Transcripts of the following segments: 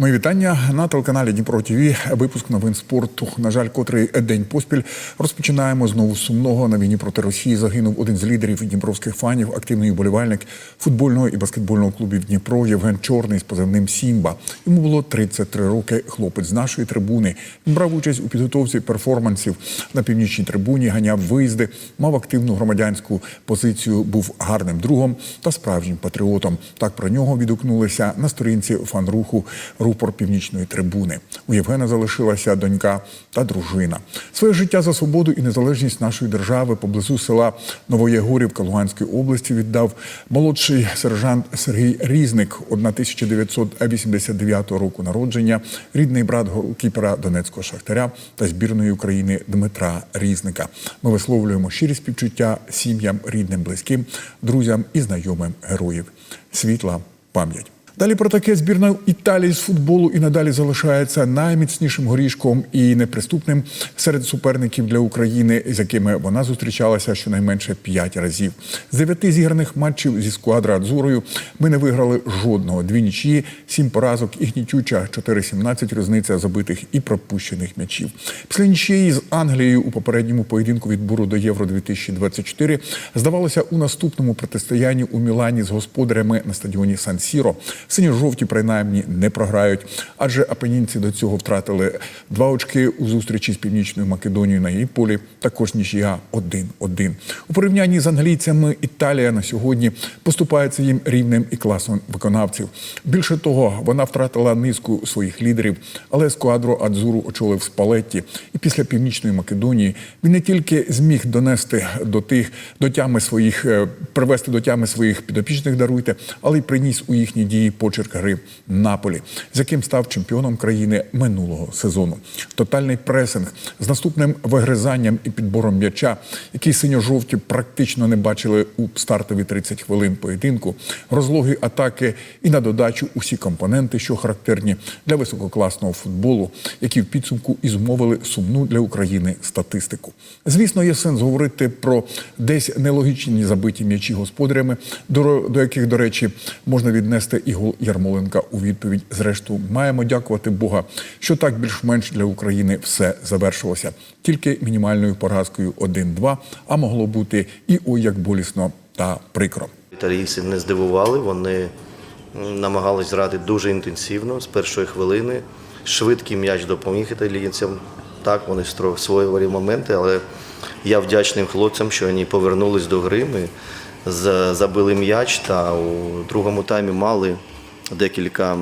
Мої вітання на телеканалі Дніпро ТВ. Випуск новин спорту. На жаль, котрий день поспіль розпочинаємо знову сумного на війні проти Росії. Загинув один з лідерів дніпровських фанів, активний болівальник футбольного і баскетбольного клубів Дніпро Євген Чорний з позивним Сімба. Йому було 33 роки. Хлопець з нашої трибуни брав участь у підготовці перформансів на північній трибуні, ганяв виїзди, мав активну громадянську позицію, був гарним другом та справжнім патріотом. Так про нього відгукнулися на сторінці фан-руху рупор північної трибуни. У Євгена залишилася донька та дружина. Своє життя за свободу і незалежність нашої держави поблизу села Новоєгорівка Луганської області віддав молодший сержант Сергій Різник, 1989 року народження, рідний брат голкіпера Донецького шахтаря та збірної України Дмитра Різника. Ми висловлюємо щирі співчуття сім'ям, рідним, близьким, друзям і знайомим героїв. Світла пам'ять. Далі про таке збірна Італії з футболу і надалі залишається найміцнішим горішком і неприступним серед суперників для України, з якими вона зустрічалася щонайменше п'ять разів. З дев'яти зіграних матчів зі сквадра Адзурою ми не виграли жодного. Дві нічі, сім поразок і гнітюча 4-17 різниця забитих і пропущених м'ячів. Після нічиї з Англією у попередньому поєдинку відбору до Євро 2024 здавалося у наступному протистоянні у Мілані з господарями на стадіоні Сан Сіро. Сині-жовті принаймні не програють, адже апенінці до цього втратили два очки у зустрічі з північною Македонією на її полі. Також нічия 1-1. У порівнянні з англійцями Італія на сьогодні поступається їм рівнем і класом виконавців. Більше того, вона втратила низку своїх лідерів, але сквадру Адзуру очолив Спалетті. І після північної Македонії він не тільки зміг донести до тих до тями своїх, е, привести до тями своїх підопічних даруйте, але й приніс у їхні дії почерк гри Наполі, з яким став чемпіоном країни минулого сезону. Тотальний пресинг з наступним вигризанням і підбором м'яча, який синьо-жовті практично не бачили у стартові 30 хвилин поєдинку, розлоги атаки і на додачу усі компоненти, що характерні для висококласного футболу, які в підсумку і зумовили сумну для України статистику. Звісно, є сенс говорити про десь нелогічні забиті м'ячі господарями, до яких, до речі, можна віднести і гол Ярмоленка у відповідь. Зрештою, маємо дякувати Бога, що так більш-менш для України все завершилося. Тільки мінімальною поразкою 1-2, а могло бути і ой, як болісно та прикро. Італійці не здивували, вони намагались грати дуже інтенсивно з першої хвилини. Швидкий м'яч допоміг італійцям. Так, вони створювали моменти, але я вдячним хлопцям, що вони повернулись до гри. Ми забили м'яч та у другому таймі мали декілька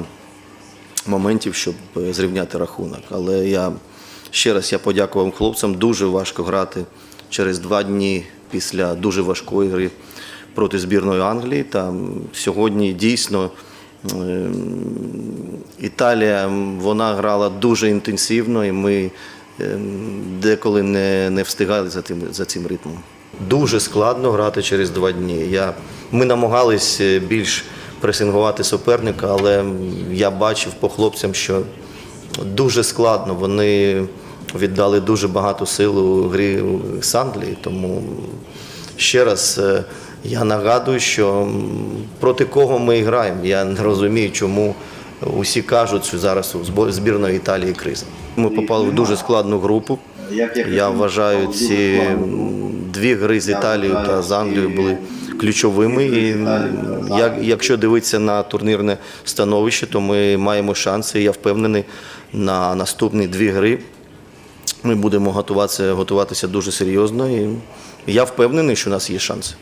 моментів, щоб е, зрівняти рахунок. Але я ще раз я подякував хлопцям. Дуже важко грати через два дні після дуже важкої гри проти збірної Англії. Та сьогодні дійсно ем, Італія вона грала дуже інтенсивно, і ми ем, деколи не, не встигали за тим, за цим ритмом. Дуже складно грати через два дні. Я, ми намагались е, більш пресингувати суперника, але я бачив по хлопцям, що дуже складно. Вони віддали дуже багато сил у грі з Англії. Тому ще раз е, я нагадую, що проти кого ми граємо. Я не розумію, чому усі кажуть, що зараз у збірної Італії криза. Ми попали в дуже складну групу. Я вважаю, ці дві гри з Італією та з Англією були ключовими. І як, якщо дивитися на турнірне становище, то ми маємо шанси. Я впевнений на наступні дві гри. Ми будемо готуватися, готуватися дуже серйозно. І я впевнений, що у нас є шанси.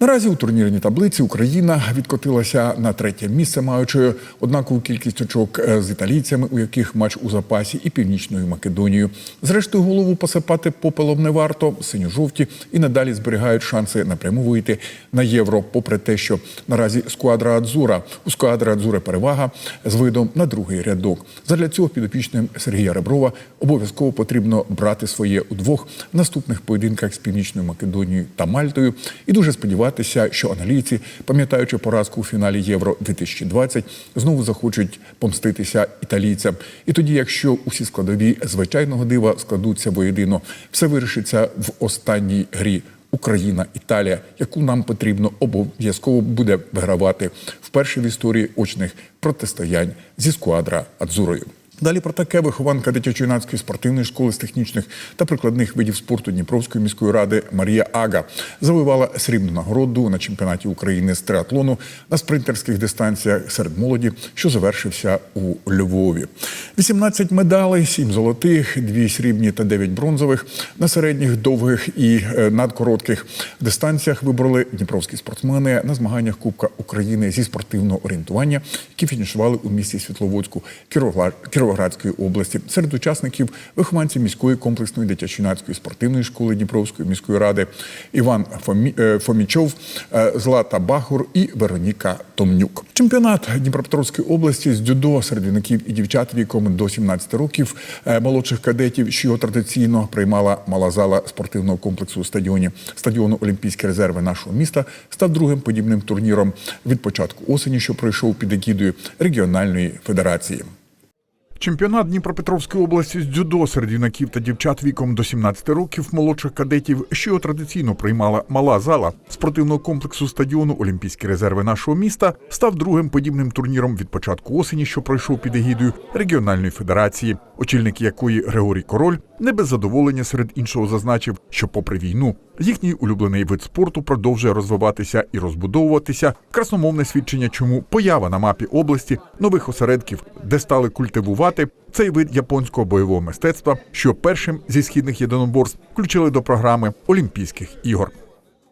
Наразі у турнірній таблиці Україна відкотилася на третє місце, маючи однакову кількість очок е, з італійцями, у яких матч у запасі, і північною Македонією. Зрештою, голову посипати попелом не варто. Синьо-жовті і надалі зберігають шанси напряму вийти на євро, попри те, що наразі сквадра Адзура у сквадра Адзура перевага з видом на другий рядок. Задля цього підопічним Сергія Реброва обов'язково потрібно брати своє у двох наступних поєдинках з північною Македонією та Мальтою. І дуже сподіватися, що англійці, пам'ятаючи поразку у фіналі Євро 2020, знову захочуть помститися італійцям. І тоді, якщо усі складові звичайного дива складуться воєдино, все вирішиться в останній грі Україна, Італія, яку нам потрібно обов'язково буде вигравати вперше в історії очних протистоянь зі сквадра Адзурою. Далі про таке вихованка дитячо-юнацької спортивної школи з технічних та прикладних видів спорту Дніпровської міської ради Марія Ага завоювала срібну нагороду на чемпіонаті України з триатлону на спринтерських дистанціях серед молоді, що завершився у Львові. 18 медалей, 7 золотих, 2 срібні та 9 бронзових на середніх, довгих і е, надкоротких дистанціях вибороли дніпровські спортсмени на змаганнях Кубка України зі спортивного орієнтування, які фінішували у місті Світловодську Кіровоград- Кіровоградської області. Серед учасників вихованці міської комплексної дитячо-юнацької спортивної школи Дніпровської міської ради Іван Фомі- е, Фомічов, е, Злата Бахур і Вероніка Томнюк. Чемпіонат Дніпропетровської області з дзюдо серед юнаків і дівчат віком до 17 років е, молодших кадетів, що його традиційно приймала мала зала спортивного комплексу стадіоні стадіону Олімпійські резерви нашого міста, став другим подібним турніром від початку осені, що пройшов під егідою регіональної федерації. Чемпіонат Дніпропетровської області з дзюдо серед юнаків та дівчат віком до 17 років молодших кадетів, що традиційно приймала мала зала. Спортивного комплексу стадіону Олімпійські резерви нашого міста, став другим подібним турніром від початку осені, що пройшов під егідою регіональної федерації, очільник якої Григорій Король не без задоволення серед іншого зазначив, що, попри війну, їхній улюблений вид спорту продовжує розвиватися і розбудовуватися. Красномовне свідчення, чому поява на мапі області нових осередків, де стали культивувати цей вид японського бойового мистецтва, що першим зі східних єдиноборств включили до програми Олімпійських ігор.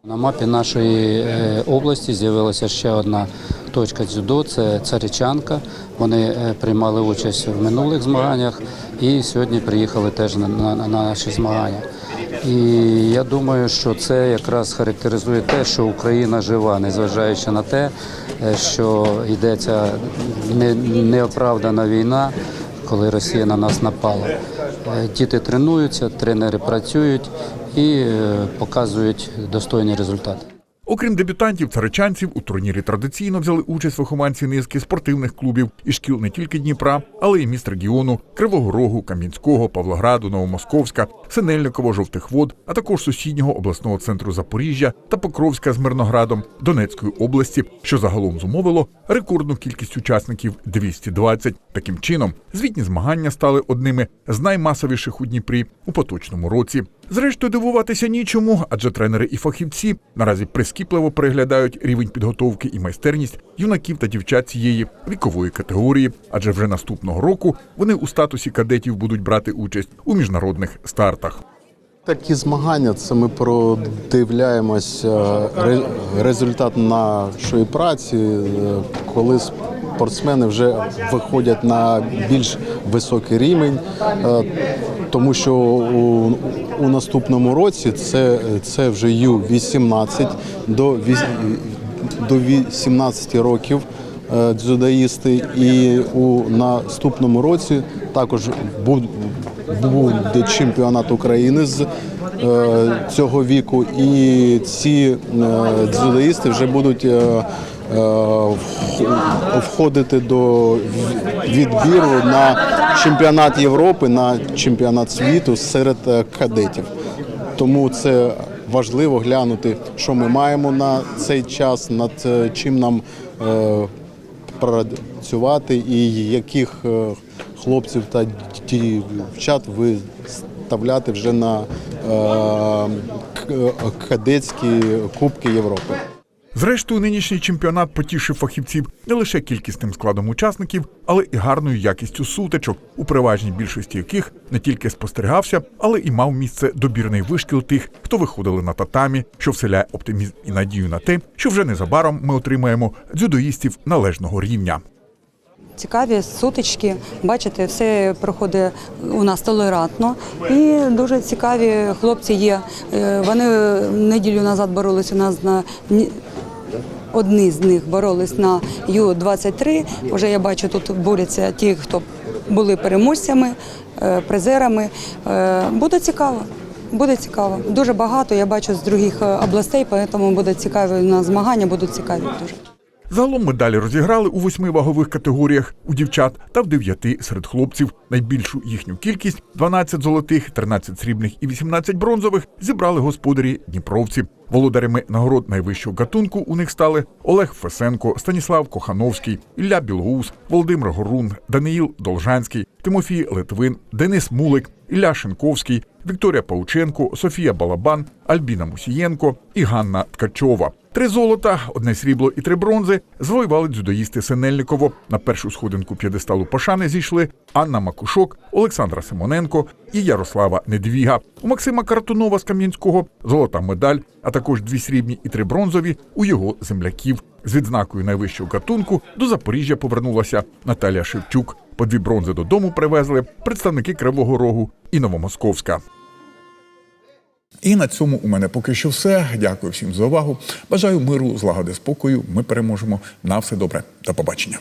На мапі нашої е, області з'явилася ще одна точка дзюдо це Царичанка. Вони е, приймали участь в минулих змаганнях і сьогодні приїхали теж на, на, на наші змагання. І я думаю, що це якраз характеризує те, що Україна жива, незважаючи на те, е, що йдеться неоправдана війна, коли Росія на нас напала. Е, Діти тренуються, тренери працюють і е, показують достойні результати. Окрім дебютантів, царичанців у турнірі традиційно взяли участь вихованці низки спортивних клубів і шкіл не тільки Дніпра, але й міст регіону Кривого Рогу, Кам'янського, Павлограду, Новомосковська, Синельниково, Жовтих Вод, а також сусіднього обласного центру Запоріжжя та Покровська з Мирноградом Донецької області, що загалом зумовило рекордну кількість учасників 220. Таким чином, звітні змагання стали одними з наймасовіших у Дніпрі у поточному році. Зрештою, дивуватися нічому, адже тренери і фахівці наразі прискіпливо переглядають рівень підготовки і майстерність юнаків та дівчат цієї вікової категорії. Адже вже наступного року вони у статусі кадетів будуть брати участь у міжнародних стартах. Такі змагання це ми продивляємось е, результат нашої праці, е, коли спортсмени вже виходять на більш високий рівень, е, тому що у наступному році це, це вже Ю-18 до, до 18 років е, дзюдоїсти, і у наступному році також буде чемпіонат України з е, цього віку, і ці е, дзюдоїсти вже будуть входити до відбіру на чемпіонат Європи, на чемпіонат світу серед е, кадетів. Тому це важливо глянути, що ми маємо на цей час, над е, чим нам е, працювати і яких е, хлопців та дівчат виставляти вже на е, кадетські Кубки Європи. Зрештою, нинішній чемпіонат потішив фахівців не лише кількісним складом учасників, але і гарною якістю сутичок, у переважній більшості яких не тільки спостерігався, але і мав місце добірний вишкіл тих, хто виходили на татамі, що вселяє оптимізм і надію на те, що вже незабаром ми отримаємо дзюдоїстів належного рівня. Цікаві сутички, бачите, все проходить у нас толерантно і дуже цікаві хлопці є. Е, Вони неділю назад боролись у нас на одні з них боролись на Ю-23. Уже я бачу, тут борються ті, хто були переможцями, е, призерами. Е, Буде цікаво. Буде цікаво. Дуже багато я бачу з других е, областей, тому буде цікаві на змагання, будуть цікаві дуже. Загалом медалі розіграли у восьми вагових категоріях у дівчат та в дев'яти серед хлопців. Найбільшу їхню кількість 12 золотих, 13 срібних і 18 бронзових зібрали господарі Дніпровці. Володарями нагород найвищого гатунку у них стали Олег Фесенко, Станіслав Кохановський, Ілля Білоус, Володимир Горун, Даниїл Должанський, Тимофій Литвин, Денис Мулик, Ілля Шенковський, Вікторія Паученко, Софія Балабан, Альбіна Мусієнко і Ганна Ткачова. Три золота, одне срібло і три бронзи завоювали дзюдоїсти Синельниково. На першу сходинку п'єдесталу Пашани зійшли Анна Макушок, Олександра Симоненко і Ярослава Недвіга. У Максима Картунова з Кам'янського золота медаль, а також дві срібні і три бронзові у його земляків. З відзнакою найвищого гатунку до Запоріжжя повернулася Наталія Шевчук. По дві бронзи додому привезли представники Кривого Рогу і Новомосковська. І на цьому у мене поки що все. Дякую всім за увагу. Бажаю миру, злагоди, спокою. Ми переможемо. На все добре. До побачення.